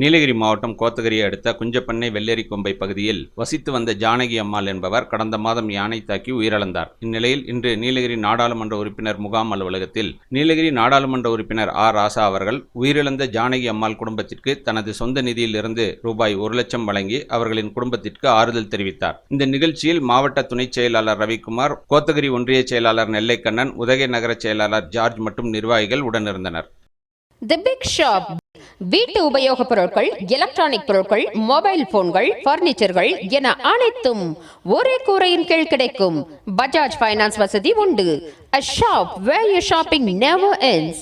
நீலகிரி மாவட்டம் கோத்தகிரி அடுத்த குஞ்சப்பண்ணை வெள்ளேரிக்கொம்பை பகுதியில் வசித்து வந்த ஜானகி அம்மாள் என்பவர் கடந்த மாதம் யானை தாக்கி உயிரிழந்தார். இந்நிலையில் இன்று நீலகிரி நாடாளுமன்ற உறுப்பினர் முகாம் அலுவலகத்தில் நீலகிரி நாடாளுமன்ற உறுப்பினர் ஆர். ராசா அவர்கள் உயிரிழந்த ஜானகி அம்மாள் குடும்பத்திற்கு தனது சொந்த நிதியிலிருந்து ரூபாய் ஒரு லட்சம் வழங்கி அவர்களின் குடும்பத்திற்கு ஆறுதல் தெரிவித்தார். இந்த நிகழ்ச்சியில் மாவட்ட துணைச் செயலாளர் ரவிக்குமார் கோத்தகிரி ஒன்றிய செயலாளர் நெல்லைக்கண்ணன் உதகை நகர செயலாளர் ஜார்ஜ் மற்றும் நிர்வாகிகள் உடனிருந்தனர். The Big Shop. வீட்டு உபயோகப் பொருட்கள் எலக்ட்ரானிக் பொருட்கள் மொபைல் போன்கள் பர்னிச்சர்கள் என அனைத்தும் ஒரே கூரையின் கீழ் கிடைக்கும். பஜாஜ் ஃபைனான்ஸ் வசதி உண்டு. A shop where you shopping never ends.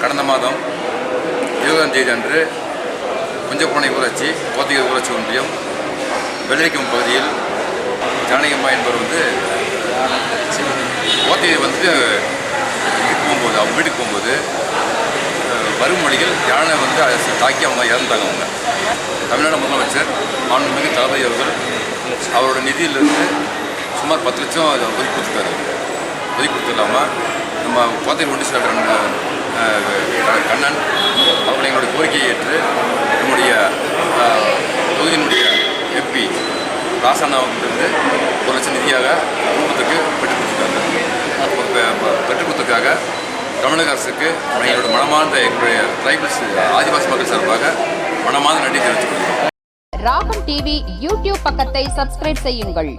கடந்த மாதம் இருபதாம் தேதி அன்று குஞ்சப்பனை ஊராட்சி கோத்தகிரி ஊராட்சி ஒன்றியம் வெள்ளரிக்கும் பகுதியில் ஜானகியம்மா என்பவர் வந்து கோத்தையை வந்து இதுக்கு போகும்போது அவங்க வீட்டுக்கு போகும்போது வறுமொழிகள் வரும் மொழிகள் யானை வந்து அதை தாக்கி அவங்க இறந்தாங்க அவங்க. தமிழ்நாடு முதலமைச்சர் மாண்புமிகு தளபதி அவர்கள் அவரோட நிதியிலிருந்து சுமார் பத்து லட்சம் அதை ஒதுக்கி கொடுத்துருக்காரு ஒதுக்கி கொடுத்து இல்லாமல் நம்ம கோத்தகிரி ஒன்று செயலர் கண்ணன் ராசானாவிலிருந்து ஒரு லட்சம் நிதியாக குடும்பத்துக்கு பெற்றுக் கொடுத்துருக்காங்க அப்போ பெற்றுக் கொடுத்ததுக்காக தமிழக அரசுக்கு எங்களோட மனமார்ந்த எங்களுடைய ட்ரைபல்ஸ் ஆதிவாசி மக்கள் சார்பாக மனமார்ந்த நன்றி தெரிவித்துக் கொள்கிறோம். ராகம் டிவி யூடியூப் பக்கத்தை சப்ஸ்கிரைப் செய்யுங்கள்.